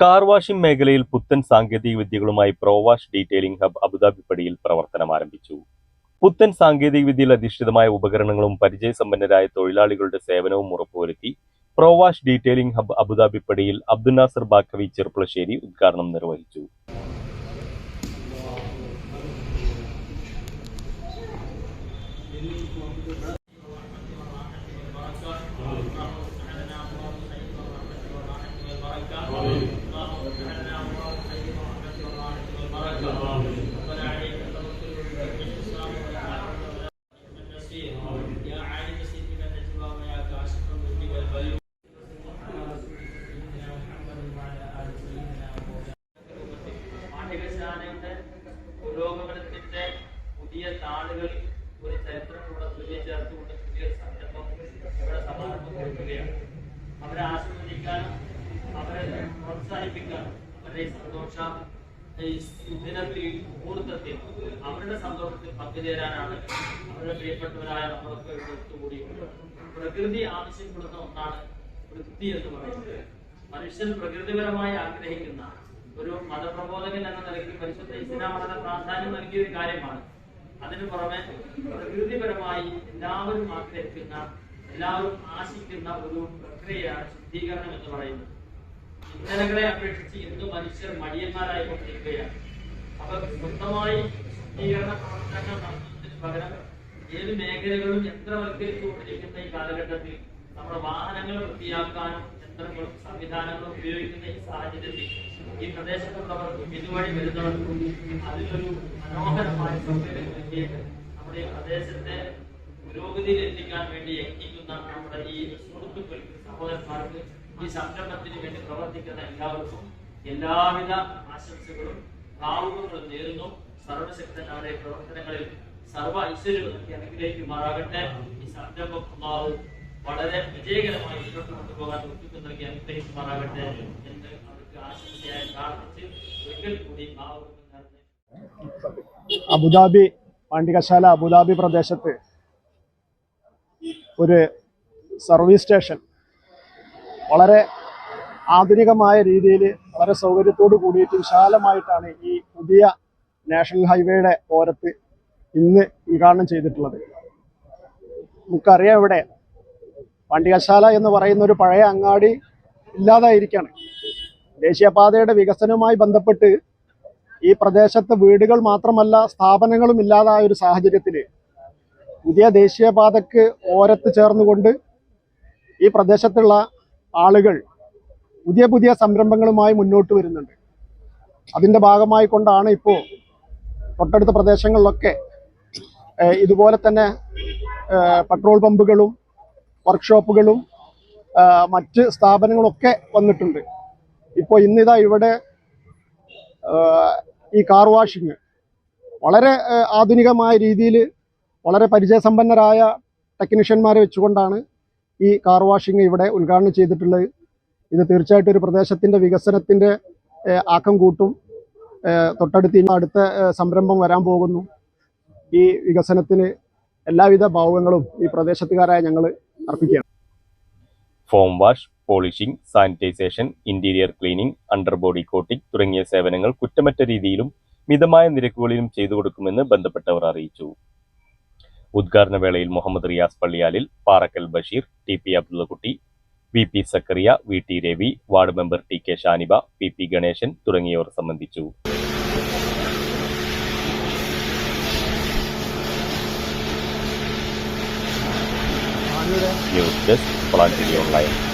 Car washing മേഖലയിൽ പുത്തൻ സാങ്കേതിക വിദ്യകളുമായി Prowash detailing hub Abu Dhabi പടിയിൽ പ്രവർത്തനം ആരംഭിച്ചു. പുത്തൻ സാങ്കേതിക വിദ്യയിൽ അധിഷ്ഠിതമായ ഉപകരണങ്ങളും പരിചയസമ്പന്നരായ തൊഴിലാളികളുടെ സേവനവും ഉറപ്പുവരുത്തി പ്രോവാഷ് ഡീറ്റെയിലിംഗ് ഹബ് അബുദാബി പടിയിൽ അബ്ദുൽ നാസർ ബാക്കവി ചെറുപ്പുളശ്ശേരി ഉദ്ഘാടനം നിർവഹിച്ചു. പുതിയ ഒരു ചരിത്രം കൂടെ തുല്യ ചേർത്തുകൊണ്ട് പുതിയൊരു സംരംഭം ഇവിടെ സമാരംഭം കൊടുക്കുകയാണ്. അവരെ ആസ്വദിക്കാനും അവരെ പ്രോത്സാഹിപ്പിക്കാനും അവരുടെ സന്തോഷ ദിനത്തിൽ മുഹൂർത്തത്തിൽ അവരുടെ സന്തോഷത്തിൽ പങ്കുചേരാനാണ് അവരുടെ പ്രിയപ്പെട്ടവരായ നമ്മളൊക്കെ ഇവിടെ പ്രകൃതി ആവശ്യപ്പെടുന്ന ഒന്നാണ് വൃത്തി എന്ന് പറയുന്നത്. മനുഷ്യൻ പ്രകൃതിപരമായി ആഗ്രഹിക്കുന്ന ഒരു മതപ്രബോധകൻ എന്ന നിലയ്ക്ക് പരിശുദ്ധ ഇസ്ലാം വളരെ പ്രാധാന്യം നൽകിയ ഒരു കാര്യമാണ് അതിനു പുറമെ പ്രകൃതിപരമായി എല്ലാവരും ആഗ്രഹിക്കുന്ന എല്ലാവരും ആശിക്കുന്ന ഒരു പ്രക്രിയയാണ് ശുദ്ധീകരണം എന്ന് പറയുന്നത്. ഇന്ധനങ്ങളെ അപേക്ഷിച്ച് ഇന്ന് മനുഷ്യർ മടിയന്മാരായി കൊണ്ടിരിക്കുകയാണ്. അപ്പൊ സ്വന്തമായി ശുദ്ധീകരണ പ്രവർത്തനങ്ങൾ നടത്തുന്നതിന് പകരം ഏത് മേഖലകളും യന്ത്രവൽക്കരിച്ചുകൊണ്ടിരിക്കുന്ന ഈ കാലഘട്ടത്തിൽ നമ്മുടെ വാഹനങ്ങൾ വൃത്തിയാക്കാനും യന്ത്രങ്ങളും സംവിധാനങ്ങളും ഉപയോഗിക്കുന്ന ഈ സാഹചര്യത്തിൽ ഈ പ്രദേശത്തുള്ളവർക്കും ഇതുവഴി വരുന്നവർക്കും അതിലൊരു മനോഹരമായ സൗകര്യം നൽകിയിട്ട് നമ്മുടെ പ്രദേശത്തെ പുരോഗതിയിൽ എത്തിക്കാൻ വേണ്ടി യത്നിക്കുന്ന നമ്മുടെ ഈ സുഹൃത്തുക്കൾക്ക് സഹോദരന്മാർക്ക് ഈ സംരംഭത്തിന് വേണ്ടി പ്രവർത്തിക്കുന്ന എല്ലാവർക്കും എല്ലാവിധ ആശംസകളും ഭാവുകങ്ങളും നേരുന്നു. സർവശക്തനായ പ്രവർത്തനങ്ങളിൽ സർവ ഐശ്വര്യവും അനുഗ്രഹിക്കുമാറാകട്ടെ. ഈ സംരംഭം വളരെ വിജയകരമായി മുന്നോട്ട് കൊണ്ടുപോകാൻ ഒത്തുക്കും നൽകി അനുഗ്രഹിക്കുമാറാകട്ടെ എന്ന് അവർക്ക് ആശംസയായി പ്രാർത്ഥിച്ച് ഒരിക്കൽ കൂടി അബുദാബി പാണ്ഡികശാല അബുദാബി പ്രദേശത്ത് ഒരു സർവീസ് സ്റ്റേഷൻ വളരെ ആധുനികമായ രീതിയിൽ വളരെ സൗകര്യത്തോട് കൂടിയിട്ട് വിശാലമായിട്ടാണ് ഈ പുതിയ നാഷണൽ ഹൈവേയുടെ ഓരത്ത് ഇന്ന് ഉദ്ഘാടനം ചെയ്തിട്ടുള്ളത്. നമുക്കറിയാം ഇവിടെ പാണ്ഡികശാല എന്ന് പറയുന്ന ഒരു പഴയ അങ്ങാടി ഇല്ലാതായിരിക്കുകയാണ് ദേശീയപാതയുടെ വികസനവുമായി ബന്ധപ്പെട്ട് ഈ പ്രദേശത്ത് വീടുകൾ മാത്രമല്ല സ്ഥാപനങ്ങളും ഇല്ലാതായ ഒരു സാഹചര്യത്തിൽ പുതിയ ദേശീയപാതക്ക് ഓരത്ത് ചേർന്നുകൊണ്ട് ഈ പ്രദേശത്തുള്ള ആളുകൾ പുതിയ പുതിയ സംരംഭങ്ങളുമായി മുന്നോട്ട് വരുന്നുണ്ട്. അതിന്റെ ഭാഗമായി കൊണ്ടാണ് ഇപ്പോൾ തൊട്ടടുത്ത പ്രദേശങ്ങളിലൊക്കെ ഇതുപോലെ തന്നെ പെട്രോൾ പമ്പുകളും വർക്ക്ഷോപ്പുകളും മറ്റ് സ്ഥാപനങ്ങളൊക്കെ വന്നിട്ടുണ്ട്. ഇപ്പോൾ ഇന്നിതാ ഇവിടെ ഈ കാർ വാഷിങ് വളരെ ആധുനികമായ രീതിയിൽ വളരെ പരിചയസമ്പന്നരായ ടെക്നീഷ്യന്മാരെ വെച്ചുകൊണ്ടാണ് ഈ കാർ വാഷിങ് ഇവിടെ ഉദ്ഘാടനം ചെയ്തിട്ടുള്ളത്. ഇത് തീർച്ചയായിട്ടും ഒരു പ്രദേശത്തിന്റെ വികസനത്തിന്റെ ആക്കം കൂട്ടും. തൊട്ടടുത്ത് ഇനി അടുത്ത സംരംഭം വരാൻ പോകുന്നു. ഈ വികസനത്തിന് എല്ലാവിധ ഭാവങ്ങളും ഈ പ്രദേശത്തുകാരായ ഞങ്ങൾ അർപ്പിക്കുകയാണ് foam wash polishing sanitisation interior cleaning under body coating തുടങ്ങിയ സേവനങ്ങൾ കുറ്റമറ്റ രീതിയിലും മിതമായ നിരക്കുകളിലും ചെയ്തു കൊടുക്കുമെന്ന് ബന്ധപ്പെട്ടവർ അറിയിച്ചു. ഉദ്ഘാടന വേളയിൽ Muhammad Riyas Palliyalil Parakkal Basheer T P Abdullakutty V P Zakariya V T Ravi ward member T K Shaniba P P Ganesan തുടങ്ങിയവർ സംബന്ധിച്ചു. Use this Polan TV Online.